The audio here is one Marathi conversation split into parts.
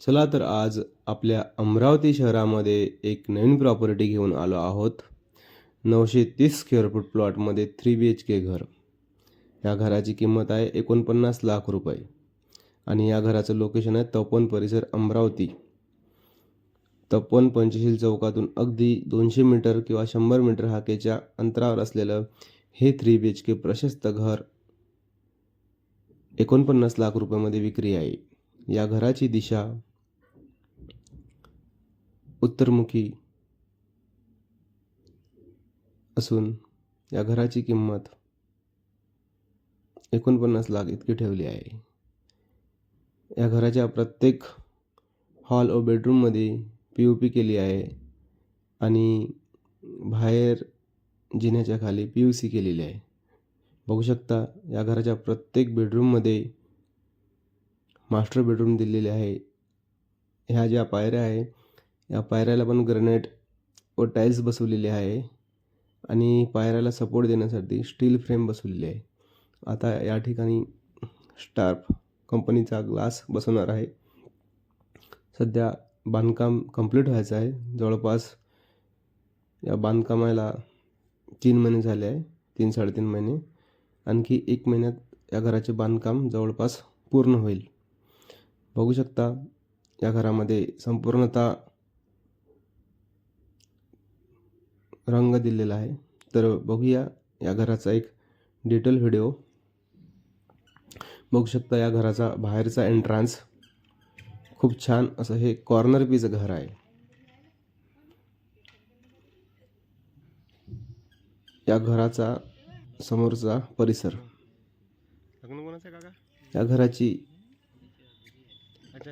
चला तर आज आपल्या अमरावती शहरामध्ये एक नवीन प्रॉपर्टी घेऊन आलो आहोत. नऊशे तीस स्क्वेअर फूट प्लॉटमध्ये थ्री बी एच के घर. या घराची किंमत आहे एकोणपन्नास लाख रुपये. आणि या घराचं लोकेशन आहे तपन परिसर अमरावती. तपन पंचशील चौकातून अगदी दोनशे मीटर किंवा शंभर मीटर हाकेच्या अंतरावर असलेलं हे थ्री बी एच के प्रशस्त घर एकोणपन्नास लाख रुपयामध्ये विक्री आहे. या घराची दिशा. उत्तरमुखी असून या घराची किंमत एकोणपन्नास लाख इतकी ठेवली आहे. या घराच्या प्रत्येक हॉल व बेडरूममध्ये पी ओ पी केली आहे आणि बाहेर जिन्याच्या खाली पी यू सी केलेली आहे. बघू शकता या घराच्या प्रत्येक बेडरूममध्ये मास्टर बेडरूम दिलेले आहे. ह्या ज्या पायऱ्या आहे या पायऱ्याला पण ग्रॅनाइट व टाईल्स बसवलेले आहे आणि पायऱ्याला सपोर्ट देण्यासाठी स्टील फ्रेम बसवलेली आहे. आता या ठिकाणी स्टार्प कंपनीचा ग्लास बसवणार आहे. सध्या बांधकाम कंप्लीट व्हायचं आहे. जवळपास या बांधकामाला तीन महिने झाले आहे तीन साडेतीन महिने. आणखी एक महिन्यात या घराचे बांधकाम जवळपास पूर्ण होईल. बघू शकता या घरामध्ये संपूर्णतः रंग दिलेला आहे. तर बघूया या घराचा एक डिटेल व्हिडिओ. बघू शकता या घराचा बाहेरचा एंट्रान्स खूप छान असं हे कॉर्नर पीस घर आहे. या घराचा समोरचा परिसर. या घराची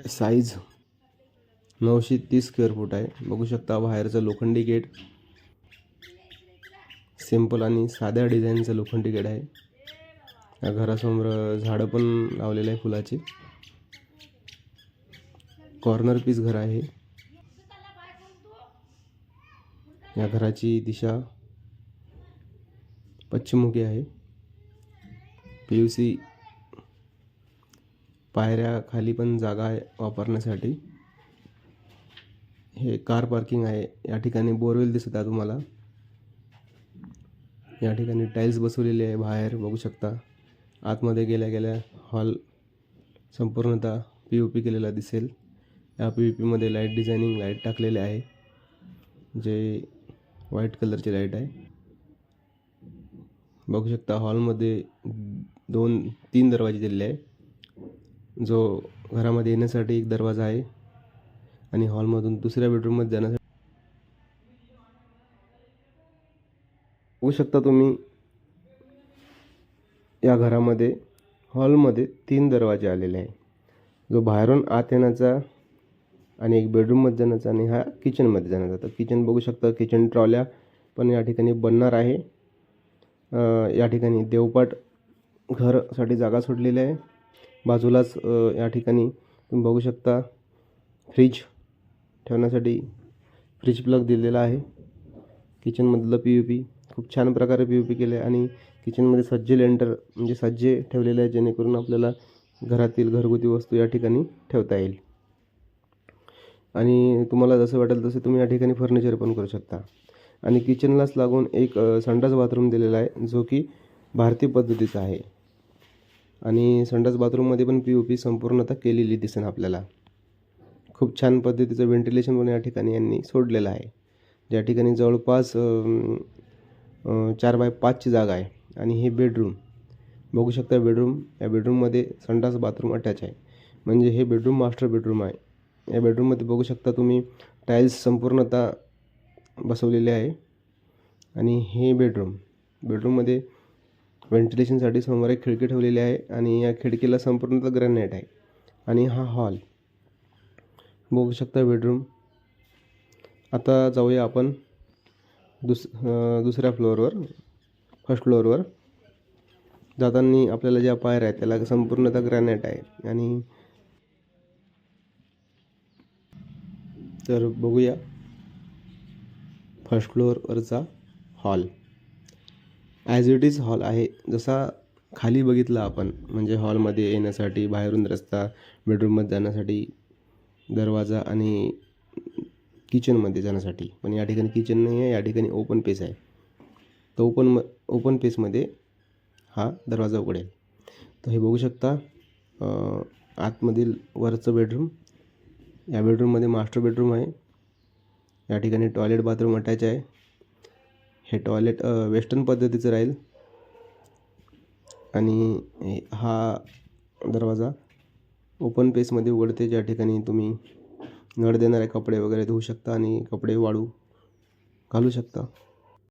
साईज नऊशे तीस स्क्वेअर फूट आहे. बघू शकता बाहेरचं लोखंडी गेट सिंपल आणि साध्या डिझाईनचं लोखंडी गेट आहे. या घरासमोर झाडं पण लावलेलं आहे फुलाचे. कॉर्नर पीस घर आहे. या घराची दिशा पश्चिममुखी आहे. पी यू सी पायऱ्या खाली पण जागा आहे वापरण्यासाठी. हे कार पार्किंग आहे. या ठिकाणी बोरवेल दिसत आहे तुम्हाला. या ठिकाणी टाईल्स बसवलेले आहे बाहेर बघू शकता. आतमध्ये गेल्या गेल्या हॉल संपूर्णतः पी ओ पी केलेला दिसेल. या पी ओ पीमध्ये लाइट डिझायनिंग लाइट टाकलेले आहे. जे व्हाईट कलरची लाइट आहे. बघू शकता हॉलमध्ये दोन तीन दरवाजे दिलेले आहे. जो घरामध्ये येण्यासाठी एक दरवाजा आहे आणि हॉलमधून दुसऱ्या बेडरूममध्ये जाण्यासाठी बघू शकता तुम्ही या घरामध्ये हॉलमध्ये तीन दरवाजे आलेले आहे जो बाहेरून आत येण्याचा आणि एक बेडरूममध्ये जाण्याचा आणि हा किचनमध्ये जाण्याचा. तर किचन बघू शकता किचन ट्रॉल्या पण या ठिकाणी बनणार आहे. या ठिकाणी देवपाट घरसाठी जागा सोडलेली आहे. बाजूलाच या ठिकाणी तुम्ही बघू शकता फ्रीज ठेवण्यासाठी फ्रीज प्लग दिलेला आहे. किचनमधलं पी यू पी खूप छान प्रकारे पी यू पी केलं आहे आणि किचनमध्ये सज्जे लेंटर म्हणजे सज्जे ठेवलेले आहे जेणेकरून आपल्याला घरातील घरगुती वस्तू या ठिकाणी ठेवता येईल. आणि तुम्हाला जसं वाटेल तसं तुम्ही या ठिकाणी फर्निचर पण करू शकता. आणि किचनलाच लागून एक संडास बाथरूम दिलेला आहे जो की भारतीय पद्धतीचा आहे. आणि संडास बाथरूममध्ये पण पी ओ पी संपूर्णतः केलेली दिसेल आपल्याला. खूप छान पद्धतीचं व्हेंटिलेशन पण या ठिकाणी यांनी सोडलेलं आहे. ज्या ठिकाणी जवळपास चार बाय पाचची जागा आहे आणि हे बेडरूम बघू शकता बेडरूम या बेडरूममध्ये संडास बाथरूम अटॅच आहे. म्हणजे हे बेडरूम मास्टर बेडरूम आहे. या बेडरूममध्ये बघू शकता तुम्ही टाईल्स संपूर्णतः बसवलेले आहे. आणि हे बेडरूम बेडरूममध्ये व्हेंटिलेशनसाठी समोर एक खिडकी ठेवलेली आहे आणि या खिडकीला संपूर्णतः ग्रॅनाईट आहे. आणि हा हॉल. बघू शकता बेडरूम. आता जाऊया आपण दुस दुसऱ्या फ्लोअरवर फर्स्ट फ्लोअरवर. जाताना आपल्याला ज्या पायऱ्या आहेत त्याला संपूर्णतः ग्रॅनाईट आहे. आणि तर बघूया. First फ्लोअरवरचा hall. As it is hall आहे. जसा खाली बघितला आपण म्हणजे हॉलमध्ये येण्यासाठी बाहेरून रस्ता बेडरूममध्ये जाण्यासाठी दरवाजा आणि किचनमध्ये जाण्यासाठी. पण या ठिकाणी किचन नाही आहे या ठिकाणी ओपन पेस आहे. तर ओपन म ओपन पेसमध्ये हा दरवाजा उघडेल. तर हे बघू शकता आतमधील वरचं बेडरूम या बेडरूममध्ये मास्टर बेडरूम आहे. या ठिकाणी टॉयलेट बाथरूम अटॅच आहे. हे टॉयलेट वेस्टर्न पद्धतीचं राहील. आणि हा दरवाजा ओपन पेसमध्ये उघडते ज्या ठिकाणी तुम्ही नळ देणारे कपडे वगैरे धुवू शकता आणि कपडे वाळू घालू शकता.